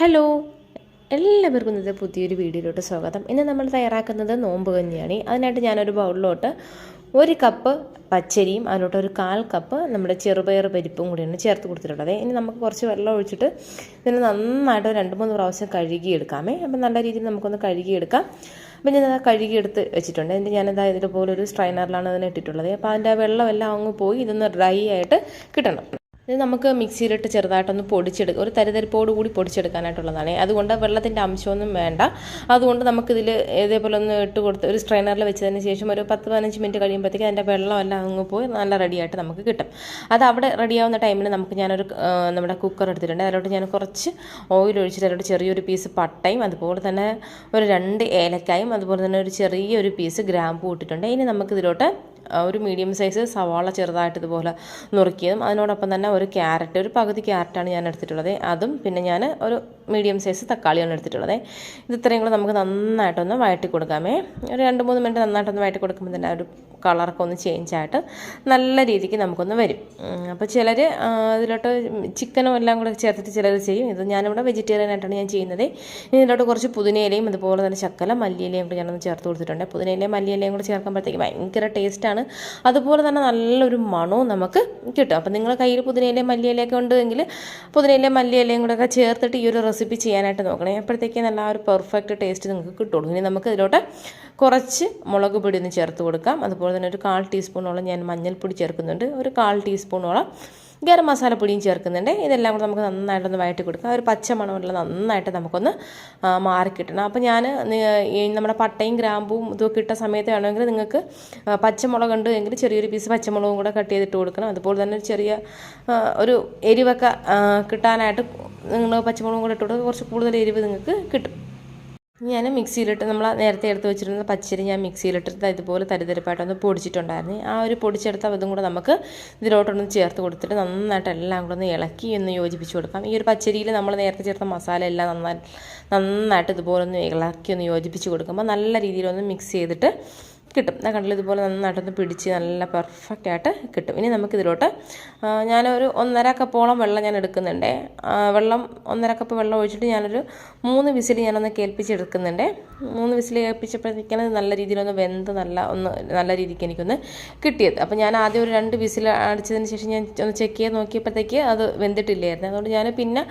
Hello. എല്ലാവർക്കും ഇന്നത്തെ പുതിയൊരു വീഡിയോയിലോട്ട് സ്വാഗതം. ഇന്ന് നമ്മൾ തയ്യാറാക്കുന്നത് നോമ്പ് കഞ്ഞിയാണ്. അതിനായിട്ട് ഞാനൊരു ബൗളിലോട്ട് ഒരു കപ്പ് പച്ചരിയും അതിലോട്ട് ഒരു കാൽ കപ്പ് നമ്മുടെ ചെറുപയർ പരിപ്പും കൂടിയാണ് ചേർത്ത് കൊടുത്തിട്ടുള്ളത്. ഇനി നമുക്ക് കുറച്ച് വെള്ളം ഒഴിച്ചിട്ട് ഇതിന് നന്നായിട്ട് രണ്ട് മൂന്ന് പ്രാവശ്യം കഴുകിയെടുക്കാമേ. അപ്പം നല്ല രീതിയിൽ നമുക്കൊന്ന് കഴുകിയെടുക്കാം. അപ്പം ഞാൻ അത് കഴുകിയെടുത്ത് വെച്ചിട്ടുണ്ട്. എന്നിട്ട് ഞാനെന്താ ഇതുപോലെ ഒരു സ്ട്രൈനറിലാണ് അതിനെ ഇട്ടിട്ടുള്ളത്. അപ്പോൾ അതിന്റെ വെള്ളമെല്ലാം അങ്ങ് പോയി ഇതൊന്ന് ഡ്രൈ ആയിട്ട് കിട്ടണം. ഇത് നമുക്ക് മിക്സിയിലിട്ട് ചെറുതായിട്ടൊന്ന് പൊടിച്ചെടുക്കുക ഒരു തരിതരിപ്പോട് കൂടി പൊടിച്ചെടുക്കാനായിട്ടുള്ളതാണ്. അതുകൊണ്ട് വെള്ളത്തിന്റെ അംശമൊന്നും വേണ്ട. അതുകൊണ്ട് നമുക്കിതിൽ ഇതേപോലെ ഒന്ന് ഇട്ട് കൊടുത്ത് ഒരു സ്ട്രെയിനറിൽ വെച്ചതിന് ശേഷം ഒരു പത്ത് പതിനഞ്ച് മിനിറ്റ് കഴിയുമ്പോഴത്തേക്ക് അതിന്റെ വെള്ളമെല്ലാം അങ്ങ് പോയി നല്ല റെഡിയായിട്ട് നമുക്ക് കിട്ടും. അത് അവിടെ റെഡിയാവുന്ന ടൈമിൽ നമുക്ക് ഞാനൊരു നമ്മുടെ കുക്കർ എടുത്തിട്ടുണ്ട്. അതിലോട്ട് ഞാൻ കുറച്ച് ഓയിൽ ഒഴിച്ചിട്ട് അതിലോട്ട് ചെറിയൊരു പീസ് പട്ടയും അതുപോലെ തന്നെ ഒരു രണ്ട് ഏലക്കായും അതുപോലെ തന്നെ ഒരു ചെറിയൊരു പീസ് ഗ്രാമ്പൂ ഇട്ടിട്ടുണ്ട്. ഇനി നമുക്കിതിലോട്ട് ഒരു മീഡിയം സൈസ് സവാള ചെറുതായിട്ട് ഇതുപോലെ നുറുക്കിയതും അതിനോടൊപ്പം തന്നെ ഒരു ക്യാരറ്റ് ഒരു പകുതി ക്യാരറ്റാണ് ഞാൻ എടുത്തിട്ടുള്ളത്. അതും പിന്നെ ഞാൻ ഒരു മീഡിയം സൈസ് തക്കാളിയാണ് എടുത്തിട്ടുള്ളത്. ഇത് ഇത്രയും കൂടെ നമുക്ക് നന്നായിട്ടൊന്ന് വഴറ്റി കൊടുക്കാമേ ഒരു രണ്ട് മൂന്ന് മിനിറ്റ് നന്നായിട്ടൊന്ന് വഴറ്റി കൊടുക്കുമ്പോൾ തന്നെ ഒരു കളറൊക്കെ ഒന്ന് ചേഞ്ച് ആയിട്ട് നല്ല രീതിക്ക് നമുക്കൊന്ന് വരും. അപ്പോൾ ചിലർ ഇതിലോട്ട് ചിക്കനും എല്ലാം കൂടെ ചേർത്തിട്ട് ചിലർ ചെയ്യും. ഇത് ഞാനിവിടെ വെജിറ്റേറിയൻ ആയിട്ടാണ് ഞാൻ ചെയ്യുന്നത്. ഇതിലോട്ട് കുറച്ച് പുതിനയിലയും അതുപോലെ തന്നെ ചക്കല മല്ലിയിലയും കൂടി ഞാനൊന്ന് ചേർത്ത് കൊടുത്തിട്ടുണ്ട്. പുതിനയിലയും മല്ലിയിലയും കൂടെ ചേർക്കുമ്പോഴത്തേക്ക് ഭയങ്കര ടേസ്റ്റാണ് അതുപോലെ തന്നെ നല്ലൊരു മണവും നമുക്ക് കിട്ടും. അപ്പോൾ നിങ്ങൾ കയ്യിൽ പുതിനയിലയും മല്ലിയിലയൊക്കെ ഉണ്ടെങ്കിൽ പുതിനയിലയും മല്ലിയിലയും കൂടെ ഒക്കെ ചേർത്തിട്ട് ഈ ഒരു റെസിപ്പി ചെയ്യാനായിട്ട് നോക്കണേ. അപ്പോഴത്തേക്ക് നല്ല ഒരു പെർഫെക്റ്റ് ടേസ്റ്റ് നിങ്ങൾക്ക് കിട്ടുള്ളൂ. ഇനി നമുക്ക് ഇതിലോട്ട് കുറച്ച് മുളക് പൊടി ഒന്ന് ചേർത്ത് കൊടുക്കാം. അതുപോലെ തന്നെ ഒരു കാൽ ടീസ്പൂണോളം ഞാൻ മഞ്ഞൾപ്പൊടി ചേർക്കുന്നുണ്ട്. ഒരു കാൽ ടീസ്പൂണോളം ഗരം മസാലപ്പൊടിയും ചേർക്കുന്നുണ്ട്. ഇതെല്ലാം കൂടെ നമുക്ക് നന്നായിട്ടൊന്ന് വഴറ്റി കൊടുക്കാം. ഒരു പച്ച മണമുള്ള നന്നായിട്ട് നമുക്കൊന്ന് മാറിക്കിട്ടണം. അപ്പോൾ ഞാൻ നമ്മുടെ പട്ടയും ഗ്രാമ്പും ഇതൊക്കെ ഇട്ട സമയത്ത് വേണമെങ്കിൽ നിങ്ങൾക്ക് പച്ചമുളക് ഉണ്ട് എങ്കിൽ ചെറിയൊരു പീസ് പച്ചമുളകും കൂടെ കട്ട് ചെയ്തിട്ട് കൊടുക്കണം. അതുപോലെ തന്നെ ഒരു ചെറിയ ഒരു എരിവൊക്കെ കിട്ടാനായിട്ട് നിങ്ങൾ പച്ചമുളകും കൂടെ ഇട്ട് കൊടുക്കുക കുറച്ച് കൂടുതൽ എരിവ് നിങ്ങൾക്ക് കിട്ടും. ഞാൻ മിക്സിയിലിട്ട് നമ്മൾ നേരത്തെ എടുത്ത് വെച്ചിരുന്ന പച്ചരി ഞാൻ മിക്സിയിലിട്ടിട്ട് ഇതുപോലെ തരിതരിപ്പായിട്ടൊന്ന് പൊടിച്ചിട്ടുണ്ടായിരുന്നു. ആ ഒരു പൊടിച്ചെടുത്ത അതും കൂടെ നമുക്ക് ഇതിലോട്ടൊന്ന് ചേർത്ത് കൊടുത്തിട്ട് നന്നായിട്ട് എല്ലാം കൂടെ ഒന്ന് ഇളക്കി ഒന്ന് യോജിപ്പിച്ച് കൊടുക്കാം. ഈ ഒരു പച്ചരിയിൽ നമ്മൾ നേരത്തെ ചേർത്ത മസാല എല്ലാം നന്നായി നന്നായിട്ട് ഇതുപോലെ ഒന്ന് ഇളക്കി ഒന്ന് യോജിപ്പിച്ച് കൊടുക്കുമ്പോൾ നല്ല രീതിയിലൊന്ന് മിക്സ് ചെയ്തിട്ട് കിട്ടും. ഞാൻ കണ്ടില്ല ഇതുപോലെ നന്നായിട്ടൊന്ന് പിടിച്ച് നല്ല പെർഫെക്റ്റ് ആയിട്ട് കിട്ടും. ഇനി നമുക്കിതിലോട്ട് ഞാനൊരു ഒന്നര കപ്പോളം വെള്ളം ഞാൻ എടുക്കുന്നുണ്ട്. വെള്ളം ഒന്നര കപ്പ് വെള്ളം ഒഴിച്ചിട്ട് ഞാനൊരു മൂന്ന് വിസിൽ ഞാനൊന്ന് കേൾപ്പിച്ചെടുക്കുന്നുണ്ട്. മൂന്ന് വിസിൽ കേൾപ്പിച്ചപ്പോഴത്തേക്കാണ് നല്ല രീതിയിലൊന്ന് വെന്ത് നല്ല ഒന്ന് നല്ല രീതിക്ക് എനിക്കൊന്ന് കിട്ടിയത്. അപ്പോൾ ഞാൻ ആദ്യം ഒരു രണ്ട് വിസിൽ അടിച്ചതിന് ശേഷം ഞാൻ ഒന്ന് ചെക്ക് ചെയ്ത് നോക്കിയപ്പോഴത്തേക്ക് അത് വെന്തിട്ടില്ലായിരുന്നു. അതുകൊണ്ട് ഞാൻ പിന്നെ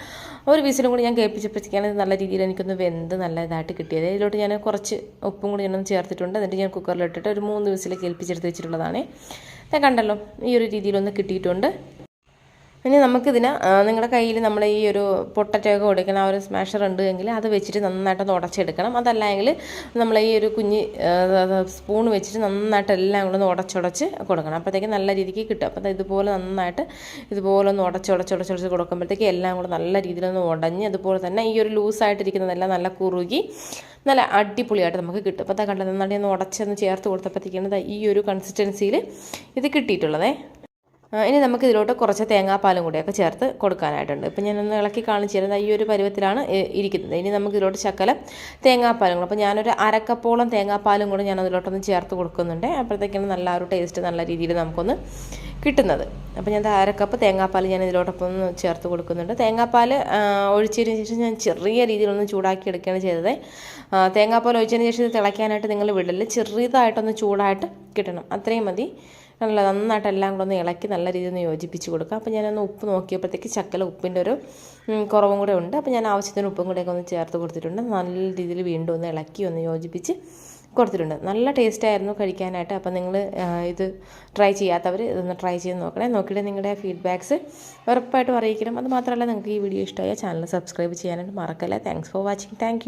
ഒരു വിസിലും കൂടി ഞാൻ കേൾപ്പിച്ചപ്പോഴത്തേക്കാണ് നല്ല രീതിയിൽ എനിക്കൊന്ന് വെന്ത് നല്ല ഇതായിട്ട് കിട്ടിയത്. ഇതിലോട്ട് ഞാൻ കുറച്ച് ഉപ്പും കൂടി ഞാനൊന്ന് ചേർത്തിട്ടുണ്ട്. എന്നിട്ട് ഞാൻ കുക്കറിലിട്ടിട്ട് ഒരു മൂന്ന് വിസിൽ കേൾപ്പിച്ചെടുത്ത് വെച്ചിട്ടുള്ളതാണ്. കണ്ടല്ലോ ഈ ഒരു രീതിയിലൊന്ന് കിട്ടിയിട്ടുണ്ട്. ഇനി നമുക്കിതിന് നിങ്ങളുടെ കയ്യിൽ നമ്മൾ ഈ ഒരു പൊട്ടറ്റൊക്കെ കൊടുക്കണം ആ ഒരു സ്മാഷർ ഉണ്ട് എങ്കിൽ അത് വെച്ചിട്ട് നന്നായിട്ടൊന്ന് ഉടച്ചെടുക്കണം. അതല്ലെങ്കിൽ നമ്മൾ ഈ ഒരു കുഞ്ഞ് സ്പൂൺ വെച്ചിട്ട് നന്നായിട്ട് എല്ലാം കൂടെ ഒന്ന് ഉടച്ചുടച്ച് കൊടുക്കണം. അപ്പോഴത്തേക്ക് നല്ല രീതിക്ക് കിട്ടും. അപ്പോൾ ഇതുപോലെ നന്നായിട്ട് ഇതുപോലെ ഒന്ന് ഉടച്ചുടച്ചുടച്ചുടച്ച് കൊടുക്കുമ്പോഴത്തേക്ക് എല്ലാം കൂടെ നല്ല രീതിയിലൊന്ന് ഉടഞ്ഞ് അതുപോലെ തന്നെ ഈ ഒരു ലൂസായിട്ടിരിക്കുന്നതെല്ലാം നല്ല കുറുകി നല്ല അടിപൊളിയായിട്ട് നമുക്ക് കിട്ടും. അപ്പോൾ അതാ കണ്ടത് നന്നായിട്ട് ഒന്ന് ഉടച്ചൊന്ന് ചേർത്ത് കൊടുത്തപ്പോഴത്തേക്കാണ് ഈ ഒരു കൺസിസ്റ്റൻസിയിൽ ഇത് കിട്ടിയിട്ടുള്ളതേ. ഇനി നമുക്ക് ഇതിലോട്ട് കുറച്ച് തേങ്ങാപ്പാലും കൂടെയൊക്കെ ചേർത്ത് കൊടുക്കാനായിട്ടുണ്ട്. ഇപ്പം ഞാനൊന്ന് ഇളക്കി കാണിച്ചു തരുന്നത് ഈ ഒരു പരുവത്തിലാണ് ഇരിക്കുന്നത്. ഇനി നമുക്ക് ഇതിലോട്ട് ശക്കലം തേങ്ങാപ്പാലും കൂടെ അപ്പോൾ ഞാനൊരു അരക്കപ്പോളം തേങ്ങാപ്പാലും കൂടെ ഞാൻ അതിലോട്ടൊന്ന് ചേർത്ത് കൊടുക്കുന്നുണ്ട്. അപ്പോഴത്തേക്കാണ് നല്ല ഒരു ടേസ്റ്റ് നല്ല രീതിയിൽ നമുക്കൊന്ന് കിട്ടുന്നത്. അപ്പോൾ ഞാൻ അരക്കപ്പ് തേങ്ങാപ്പാൽ ഞാൻ ഇതിലോടൊപ്പം ഒന്ന് ചേർത്ത് കൊടുക്കുന്നുണ്ട്. തേങ്ങാപ്പാൽ ഒഴിച്ചതിന് ശേഷം ഞാൻ ചെറിയ രീതിയിലൊന്ന് ചൂടാക്കി എടുക്കുകയാണ് ചെയ്തത് തേങ്ങാപ്പാൽ ഒഴിച്ചതിന് ശേഷം ഇത് തിളയ്ക്കാനായിട്ട് നിങ്ങൾ വിടൽ. ചെറിയതായിട്ടൊന്ന് ചൂടായിട്ട് കിട്ടണം. അത്രയും മതി. നല്ല നന്നായിട്ട് എല്ലാം കൂടെ ഒന്ന് ഇളക്കി നല്ല രീതിയിൽ ഒന്ന് യോജിപ്പിച്ച് കൊടുക്കുക. അപ്പോൾ ഞാനൊന്ന് ഉപ്പ് നോക്കിയപ്പോഴത്തേക്ക് ചക്കല ഉപ്പിന്റെ ഒരു കുറവും കൂടെ ഉണ്ട്. അപ്പോൾ ഞാൻ ആവശ്യത്തിന് ഉപ്പും കൂടെയൊക്കെ ഒന്ന് ചേർത്ത് കൊടുത്തിട്ടുണ്ട്. നല്ല രീതിയിൽ വീണ്ടും ഒന്ന് ഇളക്കി ഒന്ന് യോജിപ്പിച്ച് കൊടുത്തിട്ടുണ്ട്. നല്ല ടേസ്റ്റ് ആയിരുന്നു കഴിക്കാനായിട്ട്. അപ്പോൾ നിങ്ങൾ ഇത് ട്രൈ ചെയ്യാത്തവർ ഇതൊന്ന് ട്രൈ ചെയ്ത് നോക്കണേ. നോക്കിയിട്ട് നിങ്ങളുടെ ഫീഡ്ബാക്ക്സ് ഉറപ്പായിട്ടും അറിയിക്കണം. അത് മാത്രമല്ല നിങ്ങൾക്ക് ഈ വീഡിയോ ഇഷ്ടമായ ചാനൽ സബ്സ്ക്രൈബ് ചെയ്യാനായിട്ട് മറക്കല്ല. Thanks for watching thank